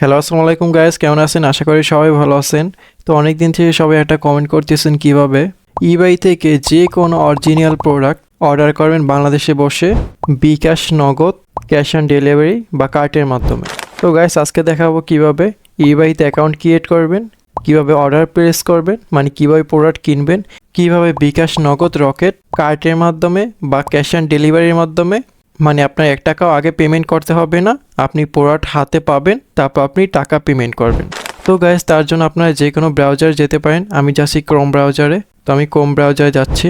Hello আসসালামু আলাইকুম guys কেমন আছেন? আশা করি সবাই ভালো আছেন। তো অনেক দিন থেকে সবাই একটা কমেন্ট করতেছেন কীভাবে? ইবাই থেকে যে কোনো অরিজিনাল প্রোডাক্ট অর্ডার করবেন বাংলাদেশে বসে, বিকাশ নগদ ক্যাশ অন ডেলিভারি বা কার্টের মাধ্যমে। তো গাইস আজকে দেখাবো কীভাবে ইবাইতে অ্যাকাউন্ট ক্রিয়েট করবেন, কীভাবে অর্ডার প্লেস করবেন মানে কীভাবে প্রোডাক্ট কিনবেন, কীভাবে বিকাশ নগদ রকেট কার্টের মাধ্যমে বা ক্যাশ অন ডেলিভারির মাধ্যমে মানে আপনার এক টাকাও আগে পেমেন্ট করতে হবে না, আপনি প্রোডাক্ট হাতে পাবেন, তারপর আপনি টাকা পেমেন্ট করবেন। তো গাইজ তার জন্য আপনারা যে কোনো ব্রাউজার যেতে পারেন, আমি যাচ্ছি ক্রোম ব্রাউজারে তো আমি ক্রোম ব্রাউজারে যাচ্ছি।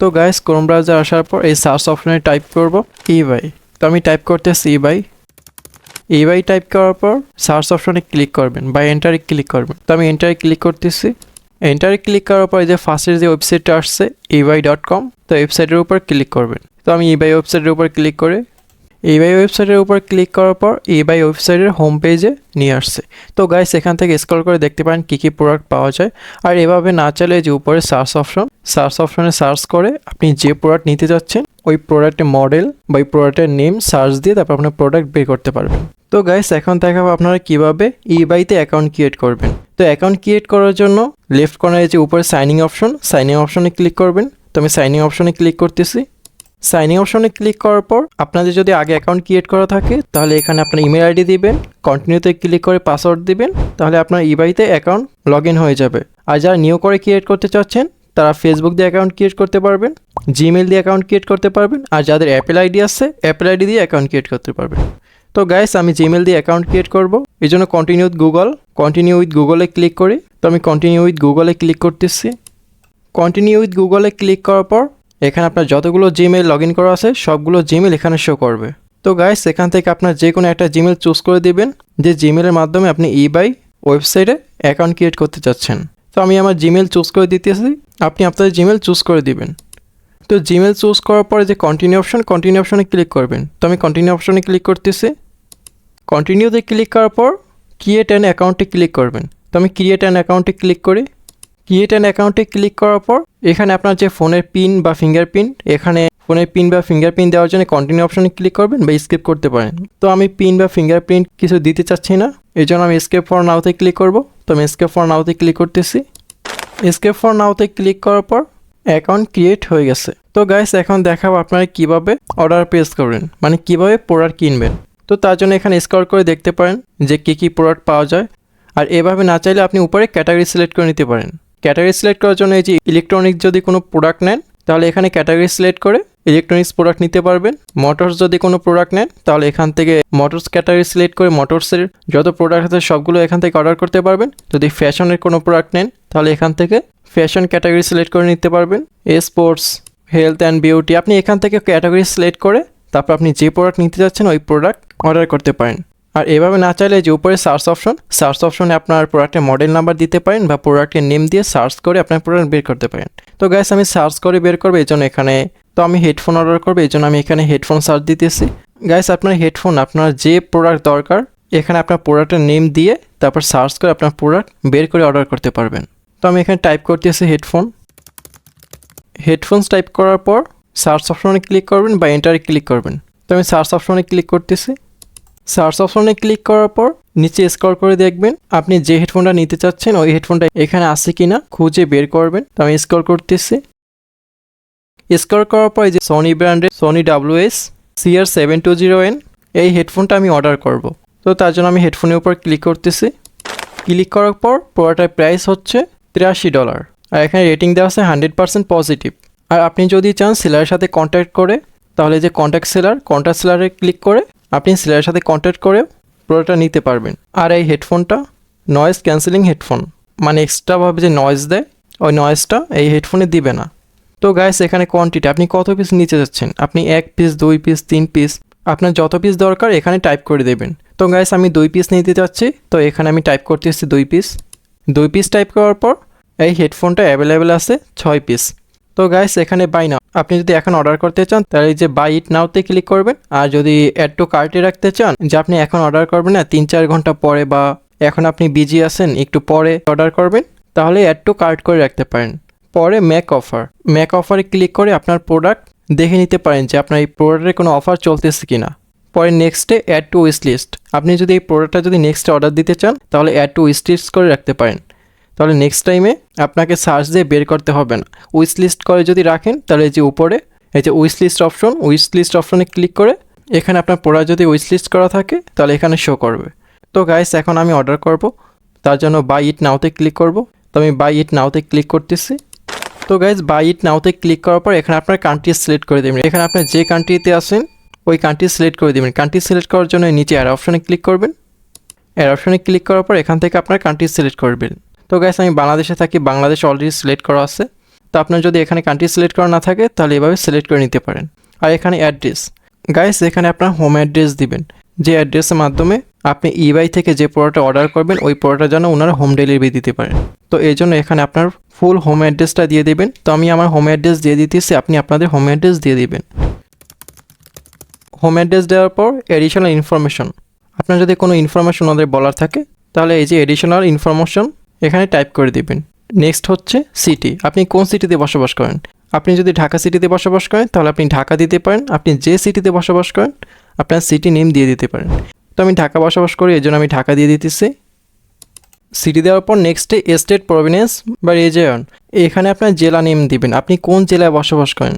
তো গাইজ ক্রোম ব্রাউজার আসার পর এই সার্চ অপশনে টাইপ করব ই বাই তো আমি টাইপ করতেছি eBay eBay type করার পর সার্চ অপশনে ক্লিক করবেন বা এন্টারে ক্লিক করবেন। তো আমি এন্টারে ক্লিক করতেছি। এন্টারে ক্লিক করার পর যে ফার্স্টের যে ওয়েবসাইটটা আসছে ইবাই ডট কম তো ওয়েবসাইটের উপর ক্লিক করবেন। তো আমি ইবাই ওয়েবসাইটের উপর ক্লিক করে ইবাই ওয়েবসাইটের উপর ক্লিক করার পর ইবাই ওয়েবসাইটের হোম পেজে নিয়ে আসছে। তো গাইস এখান থেকে স্ক্রল করে দেখতে পারেন কী কী প্রোডাক্ট পাওয়া যায়। আর এভাবে না চাইলে যে উপরে সার্চ অপশন সার্চ অপশনে সার্চ করে আপনি যে প্রোডাক্ট নিতে যাচ্ছেন, ওই প্রোডাক্টের মডেল বা ওই প্রোডাক্টের নেম সার্চ দিয়ে তারপর আপনার প্রোডাক্ট বের করতে পারবেন। তো গাইস এখন দেখাবো আপনারা কীভাবে ইবাইতে অ্যাকাউন্ট ক্রিয়েট করবেন। তো অ্যাকাউন্ট ক্রিয়েট করার জন্য লেফট কর্নারে যে উপরে sign in option sign in অপশনে ক্লিক করবেন। তো আমি সাইনিং অপশনে ক্লিক করতেছি। সাইনিং অপশনে ক্লিক করার পর আপনাদের যদি আগে অ্যাকাউন্ট ক্রিয়েট করা থাকে, তাহলে এখানে আপনার ইমেল আইডি দিবেন কন্টিনিউতে ক্লিক করে পাসওয়ার্ড দিবেন, তাহলে আপনার ইবাইতে অ্যাকাউন্ট লগ হয়ে যাবে। আর যারা নিউ করে ক্রিয়েট করতে চাচ্ছেন, তারা ফেসবুক দিয়ে অ্যাকাউন্ট ক্রিয়েট করতে পারবেন জিমেল দিয়ে অ্যাকাউন্ট ক্রিয়েট করতে পারবেন, আর যাদের অ্যাপেল আইডি আছে অ্যাপেল আইডি দিয়ে অ্যাকাউন্ট ক্রিয়েট করতে পারবেন। তো গাইস আমি জিমেল দিয়ে অ্যাকাউন্ট ক্রিয়েট করব। এই জন্য continue with Google continue with গুগলে ক্লিক করি। তো আমি কন্টিনিউ উইথ গুগলে ক্লিক করতেছি। কন্টিনিউ উইথ গুগলে ক্লিক করার পর, এখানে আপনার যতগুলো জিমেল লগ ইন করা আছে, সবগুলো জিমেল এখানে শো করবে। তো গাইস এখান থেকে আপনার যে কোনো একটা জিমেল চুজ করে দিবেন, যে জিমেলের মাধ্যমে আপনি ইবাই ওয়েবসাইটে অ্যাকাউন্ট ক্রিয়েট করতে চাচ্ছেন। তো আমি আমার জিমেল চুজ করে দিতেছি। আপনি আপনার জিমেল চুজ করে দিবেন। তো জিমেল চুজ করার পরে যে কন্টিনিউ অপশন কন্টিনিউ অপশনে ক্লিক করবেন। তো আমি কন্টিনিউ অপশনে ক্লিক করতেছি। কন্টিনিউতে ক্লিক করার পর ক্রিয়েট অ্যান অ্যাকাউন্টে ক্লিক করবেন। তো আমি ক্রিয়েট অ্যান অ্যাকাউন্টে ক্লিক করি। ক্রিয়েট অ্যান অ্যাকাউন্টে ক্লিক করার পর এখানে আপনার যে ফোনের পিন বা ফিঙ্গারপ্রিন্ট এখানে ফোনের পিন বা ফিঙ্গারপ্রিন্ট দেওয়ার জন্য কন্টিনিউ অপশনে ক্লিক করবেন বা স্কিপ করতে পারেন। তো আমি পিন বা ফিঙ্গারপ্রিন্ট কিছু দিতে চাচ্ছি না, এই জন্য আমি স্কেপ ফর নাওতে ক্লিক করব। তো আমি স্কেপ ফর নাওতে ক্লিক করতেছি। স্কেপ ফর নাওতে ক্লিক করার পর অ্যাকাউন্ট ক্রিয়েট হয়ে গেছে। তো গাইস এখন দেখাবো আপনারা কীভাবে অর্ডার প্লেস করবেন। মানে কীভাবে প্রোডাক্ট কিনবেন। তো তার জন্য এখানে স্কোর করে দেখতে পারেন যে কী কী প্রোডাক্ট পাওয়া যায়। আর এভাবে না চাইলে আপনি উপরে ক্যাটাগরি সিলেক্ট করে নিতে পারেন। ক্যাটাগরি সিলেক্ট করার জন্য এই যে ইলেকট্রনিক্স যদি কোনো প্রোডাক্ট নেন, তাহলে এখানে ক্যাটাগরি সিলেক্ট করে ইলেকট্রনিক্স প্রোডাক্ট নিতে পারবেন। মোটরস যদি কোনো প্রোডাক্ট নেন, তাহলে এখান থেকে মোটরস ক্যাটাগরি সিলেক্ট করে মোটরসের যত প্রোডাক্ট আছে সবগুলো এখান থেকে অর্ডার করতে পারবেন। যদি ফ্যাশনের কোনো প্রোডাক্ট নেন, তাহলে এখান থেকে ফ্যাশন ক্যাটাগরি সিলেক্ট করে নিতে পারবেন। স্পোর্টস হেলথ অ্যান্ড বিউটি আপনি এখান থেকে ক্যাটাগরি সিলেক্ট করে তারপর আপনি যে প্রোডাক্ট নিতে যাচ্ছেন ওই প্রোডাক্ট অর্ডার করতে পারেন। আর এভাবে না চাইলে যে উপরে সার্চ অপশন, সার্চ অপশনে আপনার প্রোডাক্টের মডেল নাম্বার দিতে পারেন বা প্রোডাক্টের নেম দিয়ে সার্চ করে আপনার প্রোডাক্ট বের করতে পারেন। তো গ্যাস আমি সার্চ করে বের করব এই জন্য এখানে তো আমি হেডফোন অর্ডার করব এই জন্য আমি এখানে হেডফোন সার্চ দিতেছি। গ্যাস আপনার হেডফোন আপনার যে প্রোডাক্ট দরকার, এখানে আপনার প্রোডাক্টের নেম দিয়ে তারপর সার্চ করে আপনার প্রোডাক্ট বের করে অর্ডার করতে পারবেন। তো আমি এখানে টাইপ করতেছি হেডফোন হেডফোনস টাইপ করার পর সার্চ অপশনে ক্লিক করবেন বা এন্টারে ক্লিক করবেন। তো আমি সার্চ অপশনে ক্লিক করতেছি। সার্চ অপশনে ক্লিক করার পর নিচে স্ক্রল করে দেখবেন, আপনি যে হেডফোনটা নিতে চাচ্ছেন ওই হেডফোনটা এখানে আছে কিনা খুঁজে বের করবেন। তো আমি স্ক্রল করতেছি। স্ক্রল করার পর যে সনি ব্র্যান্ডের Sony W S CR seven two zero N এই হেডফোনটা আমি অর্ডার করব। তো তার জন্য আমি হেডফোনের উপর ক্লিক করতেছি। ক্লিক করার পর প্রোডাক্টের প্রাইস হচ্ছে তিরাশি ডলার। আর এখানে রেটিং দেওয়া আছে হান্ড্রেড পার্সেন্ট পজিটিভ। আর আপনি যদি চান সেলারের সাথে কন্ট্যাক্ট করে, তাহলে যে কন্ট্যাক্ট সেলার, কন্ট্যাক্ট সেলারে ক্লিক করে আপনি সেলারের সাথে কন্ট্যাক্ট করে প্রোডাক্টটা নিতে পারবেন। আর এই হেডফোনটা নয়েজ ক্যান্সেলিং হেডফোন মানে এক্সট্রাভাবে যে নয়েজ দেয়, ওই নয়েজটা এই হেডফোনে দিবে না। তো গাইস এখানে কোয়ান্টিটি আপনি কত পিস নিতে যাচ্ছেন? আপনি এক পিস দুই পিস তিন পিস আপনার যত পিস দরকার এখানে টাইপ করে দেবেন। তো গাইস আমি দুই পিস নিতে যাচ্ছি, তো এখানে আমি টাইপ করতে এসেছি দুই পিস দুই পিস টাইপ করার পর এই হেডফোনটা অ্যাভেলেবেল আছে ছয় পিস তো গাইস এখানে বাই নাও আপনি যদি এখন অর্ডার করতে চান, তাহলে যে বাই ইট নাওতে ক্লিক করবেন। আর যদি অ্যাড টু কার্টে রাখতে চান, যে আপনি এখন অর্ডার করবেন না তিন চার ঘণ্টা পরে বা এখন আপনি বিজি আছেন, একটু পরে অর্ডার করবেন, তাহলে অ্যাড টু কার্ট করে রাখতে পারেন। পরে ম্যাক অফার ম্যাক অফারে ক্লিক করে আপনার প্রোডাক্ট দেখে নিতে পারেন যে আপনার এই প্রোডাক্টের কোনো অফার চলতেছে কিনা। পরে নেক্সটে অ্যাড টু উইস লিস্ট আপনি যদি এই প্রোডাক্টটা যদি নেক্সটে অর্ডার দিতে চান, তাহলে অ্যাড টু উইস লিস্ট করে রাখতে পারেন। তাহলে নেক্সট টাইমে আপনাকে সার্চ দিয়ে বের করতে হবে না। উইস লিস্ট করে যদি রাখেন, তাহলে যে উপরে, এই যে wish list option wish list অপশনে ক্লিক করে এখানে আপনার প্রোডাক্ট যদি উইস লিস্ট করা থাকে, তাহলে এখানে শো করবে। তো গাইস এখন আমি অর্ডার করব। তার জন্য বাই ইট নাওতে ক্লিক করব। তো আমি বাই ইট নাওতে ক্লিক করতেছি। তো গাইজ বাই ইট নাওতে ক্লিক করার পর এখানে আপনার কান্ট্রি সিলেক্ট করে দেবেন। এখানে আপনার যে কান্ট্রিতে আসেন ওই কান্ট্রি সিলেক্ট করে দেবেন। কান্ট্রি সিলেক্ট করার জন্য নিচে অ্যাড অপশনে ক্লিক করবেন। অ্যাড অপশনে ক্লিক করার পর এখান থেকে আপনার কান্ট্রি সিলেক্ট করবেন। তো গাইস আমি বাংলাদেশে থাকি, বাংলাদেশ অলরেডি সিলেক্ট করা আছে। তো আপনার যদি এখানে কান্ট্রি সিলেক্ট করা না থাকে, তাহলে এভাবে সিলেক্ট করে নিতে পারেন। আর এখানে অ্যাড্রেস গাইস এখানে আপনার হোম অ্যাড্রেস দিবেন। যে অ্যাড্রেসের মাধ্যমে আপনি ইবাই থেকে যে প্রোডাক্টটা অর্ডার করবেন, ওই প্রোডাক্টটা যেন ওনারা হোম ডেলিভারি দিতে পারেন। তো এই জন্য এখানে আপনার ফুল হোম অ্যাড্রেসটা দিয়ে দেবেন। তো আমি আমার হোম অ্যাড্রেস দিয়ে দিতেছি, আপনি আপনাদের হোম অ্যাড্রেস দিয়ে দিবেন। হোম অ্যাড্রেস দেওয়ার পর এডিশনাল ইনফরমেশন আপনার যদি কোনো ইনফরমেশন ওদের বলার থাকে, তাহলে এই যে এডিশনাল ইনফরমেশন এখানে টাইপ করে দিবেন। নেক্সট হচ্ছে সিটি আপনি কোন সিটিতে বসবাস করেন? আপনি যদি ঢাকা সিটিতে বসবাস করেন, তাহলে আপনি ঢাকা দিতে পারেন। আপনি যে সিটিতে বসবাস করেন, আপনার সিটি নেম দিয়ে দিতে পারেন। তো আমি ঢাকা বসবাস করি, এই জন্য আমি ঢাকা দিয়ে দিতেছি। সিটি দেওয়ার পর নেক্সটে স্টেট প্রভিনেন্স বা রিজিয়ন এখানে আপনার জেলা নেম দিবেন। আপনি কোন জেলায় বসবাস করেন?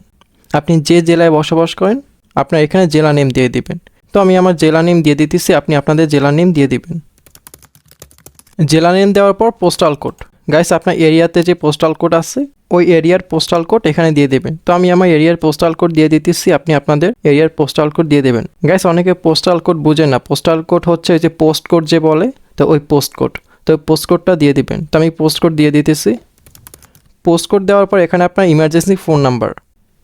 আপনি যে জেলায় বসবাস করেন, আপনার এখানে জেলা নেম দিয়ে দিবেন। তো আমি আমার জেলা নেম দিয়ে দিতেছি, আপনি আপনাদের জেলা নেম দিয়ে দিবেন। জেলা নেম দেওয়ার পর পোস্টাল কোড গাইস আপনার এরিয়াতে যে পোস্টাল কোড আছে, ওই এরিয়ার পোস্টাল কোড এখানে দিয়ে দেবেন। তো আমি আমার এরিয়ার পোস্টাল কোড দিয়ে দিতেছি, আপনি আপনাদের এরিয়ার পোস্টাল কোড দিয়ে দেবেন। গাইস অনেকে পোস্টাল কোড বুঝে না। পোস্টাল কোড হচ্ছে ওই যে পোস্ট কোড যে বলে, তো ওই পোস্ট কোড তো পোস্ট কোডটা দিয়ে দিবেন। তো আমি পোস্ট কোড দিয়ে দিতেছি। পোস্ট কোড দেওয়ার পর এখানে আপনার ইমার্জেন্সি ফোন নাম্বার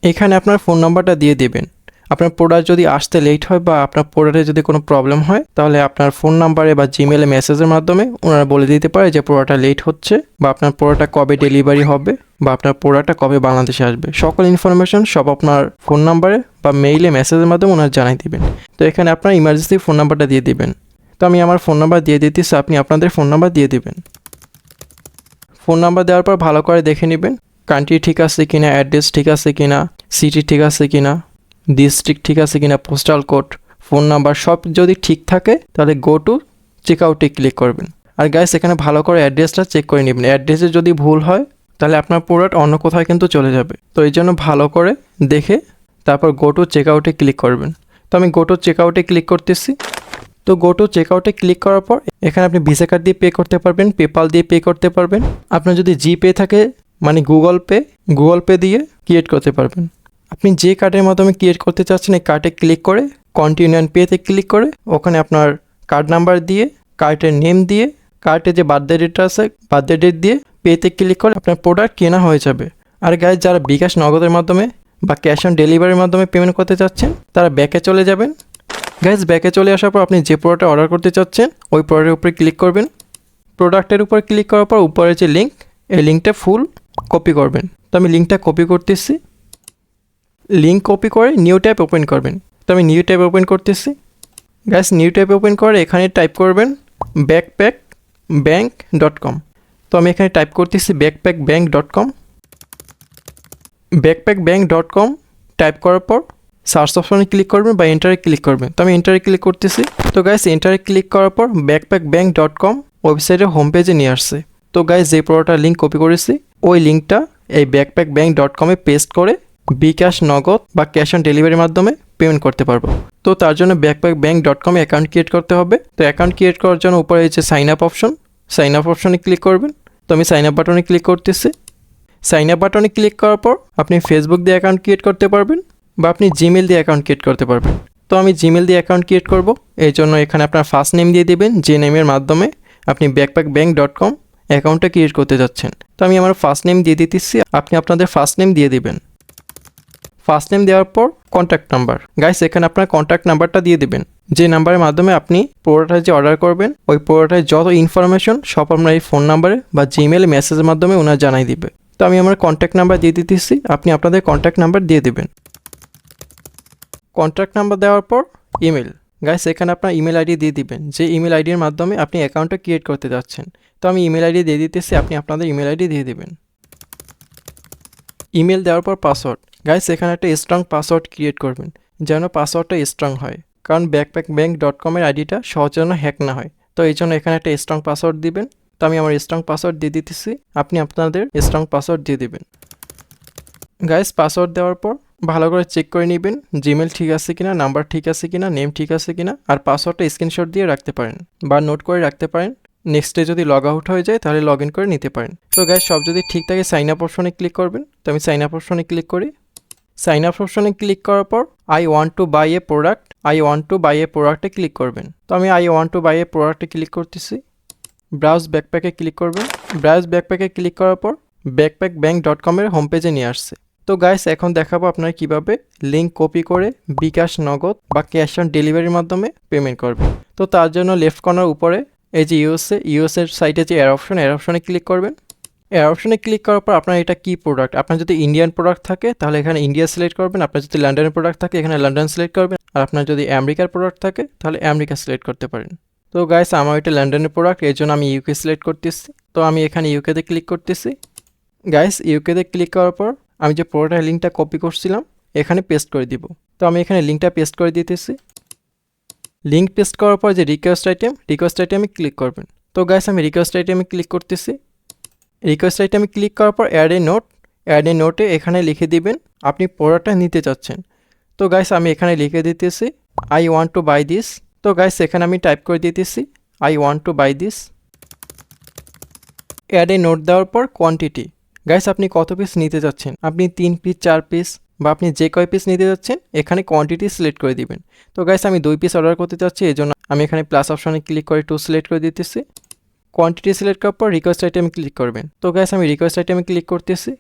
এখানে আপনার ফোন নাম্বারটা দিয়ে দিবেন। আপনার প্রোডাক্ট যদি আসতে লেট হয় বা আপনার প্রোডাক্টে যদি কোনো প্রবলেম হয়, তাহলে আপনার ফোন নাম্বারে বা জিমেলে মেসেজের মাধ্যমে ওনারা বলে দিতে পারে যে প্রোডাক্টটা লেট হচ্ছে বা আপনার প্রোডাক্টটা কবে ডেলিভারি হবে বা আপনার প্রোডাক্টটা কবে বাংলাদেশে আসবে। সকল ইনফরমেশন সব আপনার ফোন নাম্বারে বা মেইলে মেসেজের মাধ্যমে ওনারা জানাই দিবেন। তো এখানে আপনার ইমার্জেন্সি ফোন নাম্বারটা দিয়ে দিবেন। তো আমি আমার ফোন নাম্বার দিয়ে দিতেছি, আপনি আপনাদের ফোন নাম্বার দিয়ে দিবেন। ফোন নাম্বার দেওয়ার পর ভালো করে দেখে নেবেন। কান্ট্রি ঠিক আছে কিনা অ্যাড্রেস ঠিক আছে কিনা সিটি ঠিক আছে কিনা। ডিস্ট্রিক্ট ঠিক আছে কিনা পোস্টাল কোড ফোন নাম্বার সব যদি ঠিক থাকে, তাহলে গো টু চেক আউটে ক্লিক করবেন। আর গাইস এখানে ভালো করে অ্যাড্রেসটা চেক করে নেবেন। অ্যাড্রেসে যদি ভুল হয়, তাহলে আপনার প্রোডাক্ট অন্য কোথায় কিন্তু চলে যাবে। তো এই জন্য ভালো করে দেখে তারপর গো টু চেক আউটে ক্লিক করবেন। তো আমি গো টু চেক আউটে ক্লিক করতেছি। তো গো টু চেক আউটে ক্লিক করার পর, এখানে আপনি ভিসা কার্ড দিয়ে পে করতে পারবেন পেপাল দিয়ে পে করতে পারবেন। আপনার যদি জিপে থাকে মানে গুগল পে গুগল পে দিয়ে ক্রিয়েট করতে পারবেন। আপনি যে কার্ডের মাধ্যমে ক্রিয়েট করতে চাচ্ছেন, এই কার্ডে ক্লিক করে কন্টিনিউ অ্যান্ড পেতে ক্লিক করে ওখানে আপনার কার্ড নাম্বার দিয়ে কার্ডের নেম দিয়ে কার্ডে যে বার্থডে ডেটটা আছে বার্থডে ডেট দিয়ে পেতে ক্লিক করে আপনার প্রোডাক্ট কেনা হয়ে যাবে। আর গায়ে যারা বিকাশ নগদের মাধ্যমে বা ক্যাশ অন ডেলিভারির মাধ্যমে পেমেন্ট করতে চাচ্ছেন, তারা ব্যাকে চলে যাবেন। গ্যাস ব্যাকে চলে আসার পর আপনি যে প্রোডাক্ট অর্ডার করতে চাচ্ছেন, ওই প্রোডাক্টের উপরে ক্লিক করবেন। প্রোডাক্টের উপর ক্লিক করার পর উপরে যে লিঙ্ক এই লিঙ্কটা ফুল কপি করবেন। তো আমি লিঙ্কটা কপি করতেছি। লিঙ্ক কপি করে নিউ ট্যাব ওপেন করবেন। তো আমি নিউ ট্যাব ওপেন করতেছি। গ্যাস নিউ ট্যাব ওপেন করে এখানে টাইপ করবেন ব্যাকপ্যাক ব্যাঙ্ক ডট কম তো আমি এখানে টাইপ করতেছি backpack bank dot com backpack bank dot com type করার পর সার্চ অপশনে ক্লিক করবেন বা এন্টারে ক্লিক করবেন। তো আমি এন্টারে ক্লিক করতেছি। তো গাইস এন্টারে ক্লিক করার পর ব্যাকপ্যাক ব্যাঙ্ক ডট কম ওয়েবসাইটের হোম পেজে নিয়ে আসছে। তো গাইস যে প্রোডাক্টটার লিঙ্ক কপি করেছি, ওই লিঙ্কটা এই ব্যাকপ্যাক ব্যাঙ্ক ডট কমে পেস্ট করে বিকাশ নগদ বা ক্যাশ অন ডেলিভারির মাধ্যমে পেমেন্ট করতে পারব। তো তার জন্য ব্যাকপ্যাক ব্যাঙ্ক ডট কমে অ্যাকাউন্ট ক্রিয়েট করতে হবে। তো অ্যাকাউন্ট ক্রিয়েট করার জন্য উপরে হচ্ছে sign up option sign up অপশনে ক্লিক করবেন। তো আমি সাইন আপ বাটনে ক্লিক করতেছি। সাইন আপ বাটনে ক্লিক করার পর আপনি ফেসবুক দিয়ে অ্যাকাউন্ট ক্রিয়েট করতে পারবেন বা আপনি জিমেল দিয়ে অ্যাকাউন্ট ক্রিয়েট করতে পারবেন। তো আমি জিমেল দিয়ে অ্যাকাউন্ট ক্রিয়েট করব। এই জন্য এখানে আপনার ফার্স্ট নেম দিয়ে দেবেন, যে নেমের মাধ্যমে আপনি ব্যাকপ্যাক ব্যাঙ্ক ডট কম অ্যাকাউন্টটা ক্রিয়েট করতে যাচ্ছেন। তো আমি আমার ফার্স্ট নেম দিয়ে দিতেছি। আপনি আপনাদের ফার্স্ট নেম দিয়ে দিবেন। ফার্স্ট নেম দেওয়ার পর কন্ট্যাক্ট নাম্বার গাইস এখানে আপনার কন্ট্যাক্ট নাম্বারটা দিয়ে দিবেন। যে নাম্বারের মাধ্যমে আপনি প্রোডাক্টটা যে অর্ডার করবেন, ওই প্রোডাক্টের যত ইনফরমেশন সব আপনার এই ফোন নাম্বারে বা জিমেল মেসেজের মাধ্যমে ওনার জানাই দিবে। তো আমি আমার কন্ট্যাক্ট নাম্বার দিয়ে দিতেছি, আপনি আপনাদের কন্ট্যাক্ট নাম্বার দিয়ে দেবেন। কন্ট্যাক্ট নাম্বার দেওয়ার পর ইমেল গাইস এখানে আপনার ইমেল আইডি দিয়ে দিবেন, যে ইমেল আইডির মাধ্যমে আপনি অ্যাকাউন্টটা ক্রিয়েট করতে যাচ্ছেন। তো আমি ইমেল আইডি দিয়ে দিতেছি, আপনি আপনাদের ইমেল আইডি দিয়ে দেবেন। ইমেল দেওয়ার পর পাসওয়ার্ড গাইস এখানে একটা স্ট্রং পাসওয়ার্ড ক্রিয়েট করবেন, যেন পাসওয়ার্ডটা স্ট্রং হয়। কারণ ব্যাকপ্যাক ব্যাঙ্ক ডট কমের আইডিটা সহজে যেন হ্যাক না হয়। তো এই জন্য এখানে একটা স্ট্রং পাসওয়ার্ড দিবেন। তো আমি আমার স্ট্রং পাসওয়ার্ড দিয়ে দিতেছি। আপনি আপনাদের স্ট্রং পাসওয়ার্ড দিয়ে দিবেন। গাইস পাসওয়ার্ড দেওয়ার পর ভালো করে চেক করে নেবেন জিমেল ঠিক আছে কিনা নাম্বার ঠিক আছে কিনা নেম ঠিক আছে কিনা, আর পাসওয়ার্ডটা স্ক্রিনশট দিয়ে রাখতে পারেন বা নোট করে রাখতে পারেন। নেক্সট ডে যদি লগ আউট হয়ে যায়, তাহলে লগ ইন করে নিতে পারেন। তো গাইস সব যদি ঠিক থাকে সাইন আপ অপশনে ক্লিক করবেন। তো আমি সাইন আপ অপশনে ক্লিক করি। সাইন আপ অপশনে ক্লিক করার পর I want to buy a product I want to buy a প্রোডাক্টে ক্লিক করবেন। তো আমি I want to buy a প্রোডাক্টে ক্লিক করতেছি। ব্রাউজ ব্যাকপ্যাকে ক্লিক করবেন। ব্রাউজ ব্যাকপ্যাকে ক্লিক করার পর ব্যাকপ্যাক ব্যাঙ্ক ডট কমের হোম পেজে নিয়ে আসছে। তো গাইস এখন দেখাবো আপনারা কীভাবে লিঙ্ক কপি করে বিকাশ নগদ বা ক্যাশ অন ডেলিভারির মাধ্যমে পেমেন্ট করবেন। তো তার জন্য লেফট কর্নার উপরে, এই যে ইউএসএ ইউএসএর সাইটে যে এর অপশন এর অপশনে ক্লিক করবেন। এর অপশনে ক্লিক করার পর আপনার এটা কি প্রোডাক্ট আপনার যদি ইন্ডিয়ান প্রোডাক্ট থাকে, তাহলে এখানে ইন্ডিয়া সিলেক্ট করবেন। আপনার যদি লন্ডনের প্রোডাক্ট থাকে, এখানে লন্ডন সিলেক্ট করবেন। আর আপনার যদি আমেরিকার প্রোডাক্ট থাকে, তাহলে আমেরিকা সিলেক্ট করতে পারেন। তো গাইস আমার এটা লন্ডনের প্রোডাক্ট এই জন্য আমি ইউকে সিলেক্ট করতেছি। তো আমি এখানে ইউকেতে ক্লিক করতেছি। গাইস ইউকেতে ক্লিক করার পর আমি যে প্রোডাক্টের লিঙ্কটা কপি করছিলাম, এখানে পেস্ট করে দিব। তো আমি এখানে লিঙ্কটা পেস্ট করে দিতেছি। লিঙ্ক পেস্ট করার পর যে রিকোয়েস্ট আইটেম রিকোয়েস্ট আইটেমে ক্লিক করবেন। তো গাইস আমি রিকোয়েস্ট আইটেমে ক্লিক করতেছি। রিকোয়েস্ট আইটেমে ক্লিক করার পর add a note add a নোটে এখানে লিখে দিবেন, আপনি প্রোডাক্টটা নিতে চাচ্ছেন। তো গাইস আমি এখানে লিখে দিতেছি I want to buy this তো গাইস এখানে আমি টাইপ করে দিতেছি I want to buy this add a note দেওয়ার পর কোয়ান্টিটি গাইস আপনি কত পিস নিতে যাচ্ছেন আপনি তিন পিস চার পিস বা আপনি যে কয় পিস নিতে যাচ্ছেন এখানে কোয়ান্টিটি সিলেক্ট করে দিবেন। তো গাইস আমি দুই পিস অর্ডার করতে চাচ্ছি এই জন্য আমি এখানে প্লাস অপশনে ক্লিক করে টু সিলেক্ট করে দিতেছি। কোয়ান্টিটি সিলেক্ট করার পর রিকোয়েস্ট আইটেমে ক্লিক করবেন। তো গাইস আমি রিকোয়েস্ট আইটেমে ক্লিক করতেছি।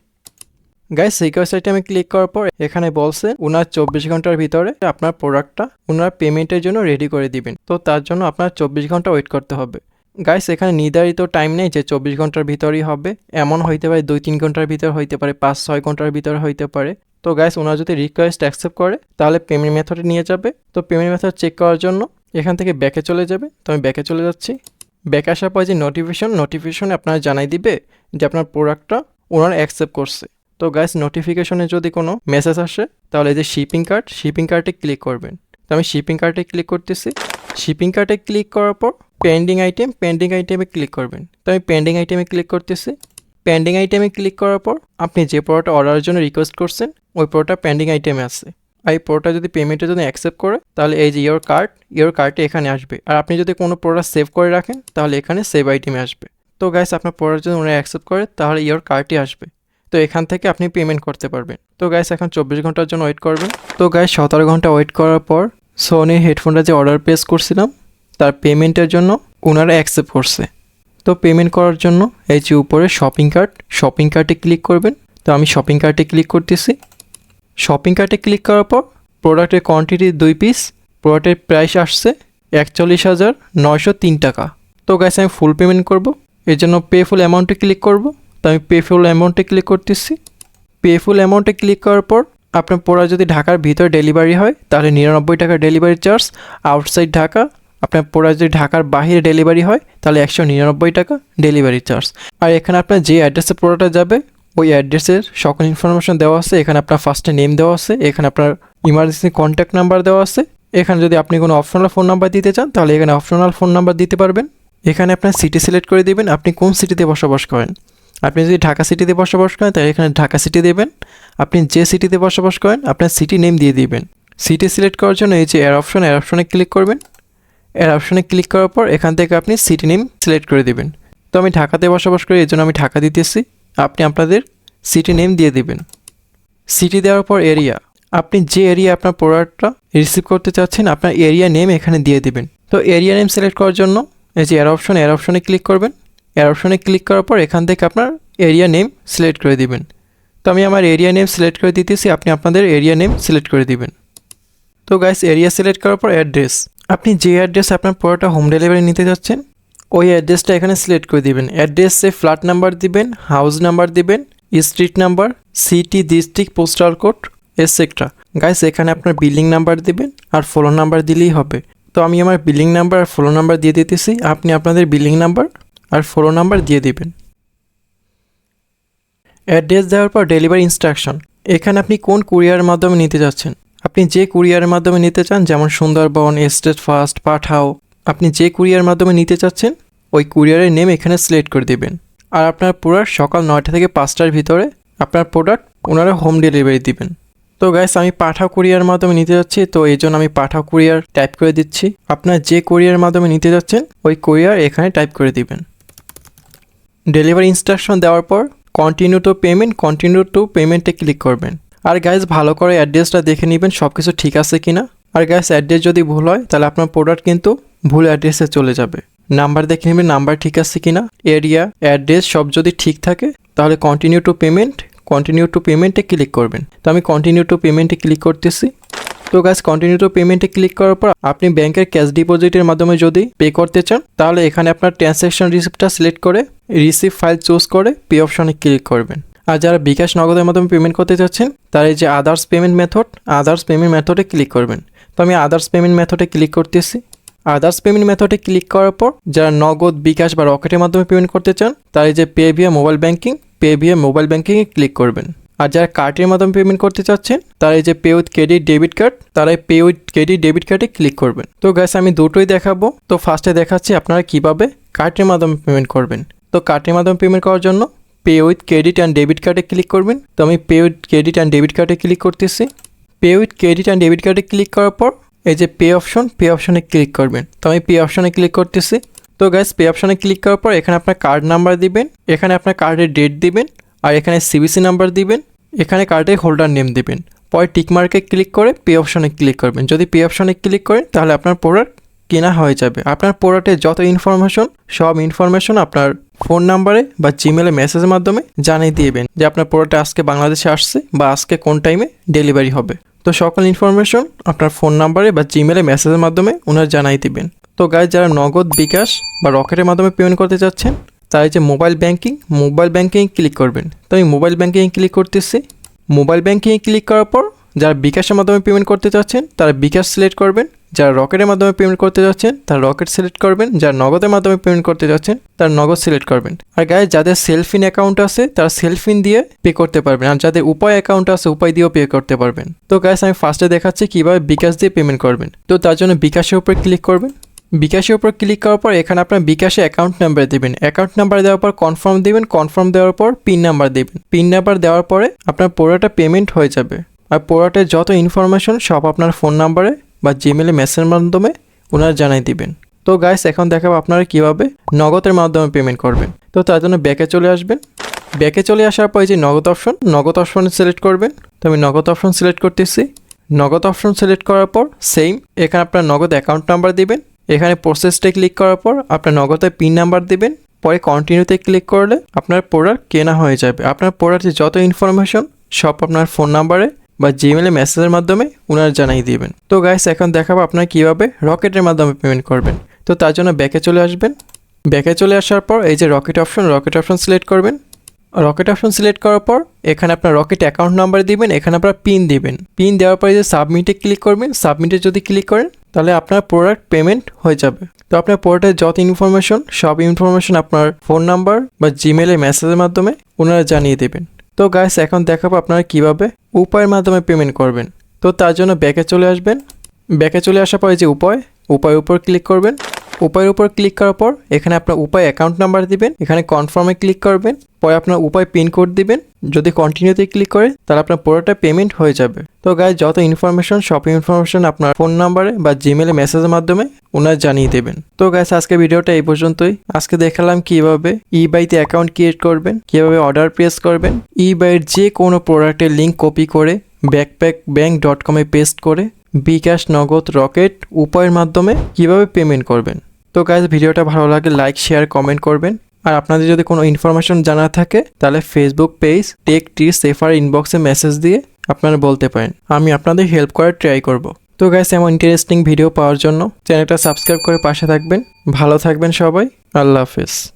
গাইস রিকোয়েস্ট আইটেমে ক্লিক করার পর এখানে বলছে ওনার চব্বিশ ঘণ্টার ভিতরে আপনার প্রোডাক্টটা ওনার পেমেন্টের জন্য রেডি করে দিবেন। তো তার জন্য আপনার চব্বিশ ঘণ্টা ওয়েট করতে হবে। গাইস এখানে নির্ধারিত টাইম নেই যে চব্বিশ ঘণ্টার ভিতরেই হবে। এমন হইতে পারে দুই তিন ঘণ্টার ভিতর হইতে পারে, পাঁচ ছয় ঘণ্টার ভিতরে হইতে পারে। তো গাইস ওনার যদি রিকোয়েস্ট অ্যাকসেপ্ট করে, তাহলে পেমেন্ট মেথডে নিয়ে যাবে। তো পেমেন্ট মেথড চেক করার জন্য এখান থেকে ব্যাকে চলে যাবে। তো আমি ব্যাকে চলে যাচ্ছি। ব্যাকে আসার পর যে নোটিফিকেশন নোটিফিকেশনে আপনার জানাই দিবে যে আপনার প্রোডাক্টটা ওনার অ্যাকসেপ্ট করছে। তো গাইস নোটিফিকেশনে যদি কোনো মেসেজ আসে, তাহলে এই যে শিপিং কার্ড শিপিং কার্ডে ক্লিক করবেন। তো আমি শিপিং কার্ডে ক্লিক করতেছি। শিপিং কার্টে ক্লিক করার পর পেন্ডিং আইটেম পেন্ডিং আইটেমে ক্লিক করবেন। তো আমি পেন্ডিং আইটেমে ক্লিক করতেছি। পেন্ডিং আইটেমে ক্লিক করার পর আপনি যে প্রোডাক্ট অর্ডারের জন্য রিকোয়েস্ট করছেন, ওই প্রোডাক্টটা পেন্ডিং আইটেমে আছে। এই প্রোডাক্টটা যদি পেমেন্টের জন্য অ্যাকসেপ্ট করে, তাহলে এই যে ইয়োর কার্ড ইয়োর কার্ডে এখানে আসবে। আর আপনি যদি কোনো প্রোডাক্ট সেভ করে রাখেন, তাহলে এখানে সেভ আইটেমে আসবে। তো গাইস আপনার প্রোডাক্ট যদি ওনারা অ্যাকসেপ্ট করে, তাহলে ইয়োর কার্ডটি আসবে। তো এখান থেকে আপনি পেমেন্ট করতে পারবেন। তো গাইস এখন চব্বিশ ঘণ্টার জন্য ওয়েট করবেন। তো গাইস সতেরো ঘণ্টা ওয়েট করার পর সোনি হেডফোনটা যে অর্ডার প্লেস করছিলাম, তার পেমেন্টের জন্য ওনারা অ্যাকসেপ্ট করছে। তো পেমেন্ট করার জন্য এই যে উপরে শপিং কার্ট শপিং কার্টে ক্লিক করবেন। তো আমি শপিং কার্টে ক্লিক করতেছি। শপিং কার্টে ক্লিক করার পর প্রোডাক্টের কোয়ান্টিটি দুই পিস প্রোডাক্টের প্রাইস আসছে একচল্লিশ হাজার নয়শো তিন টাকা। তো গাইস আমি ফুল পেমেন্ট করব। এর জন্য পে ফুল অ্যামাউন্টে ক্লিক করব। তো আমি পে ফুল অ্যামাউন্টে ক্লিক করতেছি। পে ফুল অ্যামাউন্টে ক্লিক করার পর আপনার প্রোডাক্ট যদি ঢাকার ভিতরে ডেলিভারি হয়, তাহলে নিরানব্বই টাকা ডেলিভারি চার্জ আউটসাইড ঢাকা, আপনার প্রোডাক্ট যদি ঢাকার বাহিরে ডেলিভারি হয়, তাহলে একশো নিরানব্বই টাকা ডেলিভারি চার্জ আর এখানে আপনার যে অ্যাড্রেসে প্রোডাক্টটা যাবে ওই অ্যাড্রেসের সকল ইনফরমেশন দেওয়া আছে, এখানে আপনার ফার্স্টে নেম দেওয়া আছে, এখানে আপনার ইমার্জেন্সি কন্ট্যাক্ট নাম্বার দেওয়া আছে, এখানে যদি আপনি কোনো অপশনাল ফোন নাম্বার দিতে চান, তাহলে এখানে অপশনাল ফোন নাম্বার দিতে পারবেন। এখানে আপনার সিটি সিলেক্ট করে দিবেন, আপনি কোন সিটিতে বসবাস করেন। আপনি যদি ঢাকা সিটিতে বসবাস করেন, তাহলে এখানে ঢাকা সিটি দেবেন। আপনি যে সিটিতে বসবাস করেন, আপনার সিটি নেম দিয়ে দিবেন। সিটি সিলেক্ট করার জন্য এই যে এর অপশন এর অপশনে ক্লিক করবেন। এর অপশনে ক্লিক করার পর এখান থেকে আপনি সিটি নেম সিলেক্ট করে দিবেন। তো আমি ঢাকাতে বসবাস করি এই জন্য আমি ঢাকা দিতেছি। আপনি আপনাদের সিটি নেম দিয়ে দিবেন। সিটি দেওয়ার পর এরিয়া আপনি যে এরিয়া আপনার প্রোডাক্টটা রিসিভ করতে চাচ্ছেন, আপনার এরিয়া নেম এখানে দিয়ে দিবেন। তো এরিয়া নেম সিলেক্ট করার জন্য এই যে এর অপশন এর অপশনে ক্লিক করবেন। এর অপশনে ক্লিক করার পর এখান থেকে আপনার এরিয়া নেম সিলেক্ট করে দিবেন। তো আমি আমার এরিয়া নেম সিলেক্ট করে দিতেছি, আপনি আপনাদের এরিয়া নেম সিলেক্ট করে দিবেন। তো গাইস এরিয়া সিলেক্ট করার পর অ্যাড্রেস আপনি যে অ্যাড্রেস আপনার পুরোটা হোম ডেলিভারি নিতে যাচ্ছেন ওই অ্যাড্রেসটা এখানে সিলেক্ট করে দিবেন। অ্যাড্রেসে ফ্ল্যাট নাম্বার দিবেন হাউস নাম্বার দিবেন street number city district postal code etcetera guys এখানে আপনার বিল্ডিং নাম্বার দিবেন আর ফোন নাম্বার দিলেই হবে। তো আমি আমার বিল্ডিং নাম্বার আর ফোন নাম্বার দিয়ে দিতেছি। আপনি আপনাদের বিল্ডিং নাম্বার আর ফোন নাম্বার দিয়ে দিবেন। অ্যাড্রেস দেওয়ার পর ডেলিভারি ইনস্ট্রাকশন এখানে আপনি কোন কুরিয়ারের মাধ্যমে নিতে যাচ্ছেন? আপনি যে কুরিয়ারের মাধ্যমে নিতে চান, যেমন সুন্দরবন এস্টেট ফার্স্ট পাঠাও আপনি যে কুরিয়ার মাধ্যমে নিতে চাচ্ছেন ওই কুরিয়ারের নেম এখানে সিলেক্ট করে দিবেন। আর আপনার প্রোডাক্ট সকাল নয়টা থেকে পাঁচটার ভিতরে আপনার প্রোডাক্ট ওনারা হোম ডেলিভারি দিবেন। তো গ্যাস আমি পাঠাও কুরিয়ার মাধ্যমে নিতে যাচ্ছি, তো এই জন্য আমি পাঠাও কুরিয়ার টাইপ করে দিচ্ছি। আপনার যে কুরিয়ার মাধ্যমে নিতে যাচ্ছেন, ওই কুরিয়ার এখানে টাইপ করে দিবেন। ডেলিভারি ইনস্ট্রাকশন দেওয়ার পর continue to payment continue to পেমেন্টে ক্লিক করবেন। আর গ্যাস ভালো করে অ্যাড্রেসটা দেখে নেবেন সব কিছু ঠিক আছে কিনা। আর গ্যাস অ্যাড্রেস যদি ভুল হয়, তাহলে আপনার প্রোডাক্ট কিন্তু ভুল অ্যাড্রেসে চলে যাবে। নাম্বার দেখে নেবেন নাম্বার ঠিক আছে কিনা, এরিয়া, অ্যাড্রেস সব যদি ঠিক থাকে, তাহলে continue to payment continue to পেমেন্টে ক্লিক করবেন। তো আমি কন্টিনিউ টু পেমেন্টে ক্লিক করতেছি। তো গাছ কন্টিনিউ টু পেমেন্টে ক্লিক করার পর আপনি ব্যাংকের ক্যাশ ডিপোজিটের মাধ্যমে যদি পে করতে চান, তাহলে এখানে আপনার ট্রানজ্যাকশন রিসিপ্টটা সিলেক্ট করে রিসিভ ফাইল চুজ করে পে অপশনে ক্লিক করবেন। আর যারা বিকাশ নগদের মাধ্যমে পেমেন্ট করতে চাচ্ছেন, তারা এই যে others payment method others payment মেথডে ক্লিক করবেন। তো আমি আদার্স পেমেন্ট মেথডে ক্লিক করতেছি। আদার্স পেমেন্ট মেথডে ক্লিক করার পর, যারা নগদ, বিকাশ বা রকেটের মাধ্যমে পেমেন্ট করতে চান, তারা এই যে pay via mobile banking pay via mobile ব্যাঙ্কিংয়ে click করবেন। আর যারা কার্ডের মাধ্যমে পেমেন্ট করতে চাচ্ছেন, তারা এই যে pay with credit debit card তারা পে উইথ ক্রেডিট ডেবিট কার্ডে ক্লিক করবেন। তো গ্যাস আমি দুটোই দেখাবো। তো ফার্স্টে দেখাচ্ছি আপনারা কীভাবে কার্ডের মাধ্যমে পেমেন্ট করবেন। তো কার্ডের মাধ্যমে পেমেন্ট করার জন্য pay with credit and debit কার্ডে ক্লিক করবেন। তো আমি pay with credit and debit কার্ডে ক্লিক করতেছি। Pay with credit and debit কার্ডে ক্লিক করার পর এই যে পে অপশন পে অপশনে ক্লিক করবেন। তো আমি পে অপশনে ক্লিক করতেছি। তো গ্যাস পে অপশনে ক্লিক করার পর এখানে আপনার কার্ড নাম্বার দিবেন, এখানে আপনার কার্ডের ডেট দিবেন, আর এখানে সিবিসি নাম্বার দিবেন, এখানে কার্ডের হোল্ডার নেম দিবেন। পরে টিকমার্কে ক্লিক করে পে অপশনে ক্লিক করবেন। যদি পে অপশনে ক্লিক করেন, তাহলে আপনার প্রোডাক্ট কেনা হয়ে যাবে। আপনার প্রোডাক্টের যত ইনফরমেশন সব ইনফরমেশন আপনার ফোন নাম্বারে বা জিমেলে মেসেজের মাধ্যমে জানিয়ে দিবেন যে আপনার প্রোডাক্ট আজকে বাংলাদেশে আসছে বা আজকে কোন টাইমে ডেলিভারি হবে। তো সকল ইনফরমেশন আপনার ফোন নাম্বারে বা জিমেলে মেসেজের মাধ্যমে ওনার জানাই দিবেন। তো গায়ে যারা নগদ বিকাশ বা রকেটের মাধ্যমে পেমেন্ট করতে চাচ্ছেন তাই যে mobile banking mobile banking click করবেন। তো আমি মোবাইল ব্যাঙ্কিং ক্লিক করতেছি। মোবাইল ব্যাঙ্কিংয়ে ক্লিক করার পর, যারা বিকাশের মাধ্যমে পেমেন্ট করতে চাচ্ছেন, তারা বিকাশ সিলেক্ট করবেন। যারা রকেটের মাধ্যমে পেমেন্ট করতে যাচ্ছেন, তার রকেট সিলেক্ট করবেন। যারা নগদের মাধ্যমে পেমেন্ট করতে যাচ্ছেন, তার নগদ সিলেক্ট করবেন। আর গায়ে যাদের সেলফিন অ্যাকাউন্ট আছে, তারা সেলফিন দিয়ে পে করতে পারবেন। আর যাদের উপায় অ্যাকাউন্ট আছে, উপায় দিয়েও পে করতে পারবেন। তো গাইস আমি ফার্স্টে দেখাচ্ছি কীভাবে বিকাশ দিয়ে পেমেন্ট করবেন। তো তার জন্য বিকাশের উপর ক্লিক করবেন। বিকাশের উপর ক্লিক করার পর এখানে আপনার বিকাশে অ্যাকাউন্ট নাম্বার দেবেন। অ্যাকাউন্ট নাম্বার দেওয়ার পর কনফার্ম দেবেন। কনফার্ম দেওয়ার পর পিন নাম্বার দেবেন। পিন নাম্বার দেওয়ার পরে আপনার পুরোটা পেমেন্ট হয়ে যাবে। আর পুরোটার যত ইনফরমেশন সব আপনার ফোন নাম্বারে বা জিমেলে মেসেজের মাধ্যমে ওনারা জানাই দিবেন। তো গাইস এখন দেখাবো আপনারা কীভাবে নগদের মাধ্যমে পেমেন্ট করবেন। তো তার জন্য ব্যাকে চলে আসবেন। ব্যাকে চলে আসার পর যে নগদ অপশন নগদ অপশন সিলেক্ট করবেন। তো আমি নগদ অপশন সিলেক্ট করতেছি। নগদ অপশন সিলেক্ট করার পর সেম এখানে আপনার নগদ অ্যাকাউন্ট নাম্বার দিবেন। এখানে প্রসেসটে ক্লিক করার পর আপনার নগদের পিন নাম্বার দিবেন। পরে কন্টিনিউতে ক্লিক করলে আপনার প্রোডাক্ট কেনা হয়ে যাবে। আপনার প্রোডাক্টের যত ইনফরমেশন সব আপনার ফোন নাম্বারে বা জিমেলে মেসেজের মাধ্যমে ওনারা জানাই দিবেন। তো গাইস এখন দেখাবো আপনার কীভাবে রকেটের মাধ্যমে পেমেন্ট করবেন। তো তার জন্য ব্যাকে চলে আসবেন। ব্যাকে চলে আসার পর এই যে Rocket option Rocket option select করবেন। রকেট অপশন সিলেক্ট করার পর এখানে আপনার রকেট অ্যাকাউন্ট নাম্বার দিবেন, এখানে আপনার পিন দিবেন। পিন দেওয়ার পরে যে সাবমিটে ক্লিক করবেন। সাবমিটে যদি ক্লিক করেন, তাহলে আপনার প্রোডাক্ট পেমেন্ট হয়ে যাবে। তো আপনার প্রোডাক্টের যত ইনফরমেশন সব ইনফরমেশন আপনার ফোন নাম্বার বা জিমেলে মেসেজের মাধ্যমে ওনারা জানিয়ে দেবেন। তো গাইস এখন দেখাবো আপনারা কীভাবে উপায়ের মাধ্যমে পেমেন্ট করবেন। তো তার জন্য ব্যাকে চলে আসবেন। ব্যাকে চলে আসার পরে যে উপায়, উপায়ের উপর ক্লিক করবেন। উপায়ের উপর ক্লিক করার পর এখানে আপনার উপায় অ্যাকাউন্ট নাম্বার দিবেন। এখানে কনফার্মে ক্লিক করবেন। পরে আপনার উপায় পিন কোড দিবেন। যদি কন্টিনিউতে ক্লিক করে, তাহলে আপনার পুরোটা পেমেন্ট হয়ে যাবে। তো গায়ে যত ইনফরমেশন সব ইনফরমেশন আপনার ফোন নাম্বারে বা জিমেলে মেসেজের মাধ্যমে ওনার জানিয়ে দেবেন। তো গাইস আজকে ভিডিওটা এই পর্যন্তই। আজকে দেখালাম কীভাবে ই বাইতে অ্যাকাউন্ট ক্রিয়েট করবেন, কীভাবে অর্ডার প্রেস করবেন। ই বাইয়ের যে কোনো প্রোডাক্টের লিঙ্ক কপি করে ব্যাকপ্যাক ব্যাংক ডট কমে পেস্ট করে বিকাশ নগদ রকেট উপায়ের মাধ্যমে কীভাবে পেমেন্ট করবেন। তো গাইজ ভিডিওটা ভালো লাগে লাইক শেয়ার কমেন্ট করবেন। আর আপনাদের যদি কোনো ইনফরমেশন জানা থাকে, তাহলে Facebook page tech T safer ইনবক্সে মেসেজ দিয়ে আপনারা বলতে পারেন। আমি আপনাদের হেল্প করার ট্রাই করব। তো গাইস এমন ইন্টারেস্টিং ভিডিও পাওয়ার জন্য চ্যানেলটা সাবস্ক্রাইব করে পাশে থাকবেন। ভালো থাকবেন সবাই। আল্লাহ হাফেজ।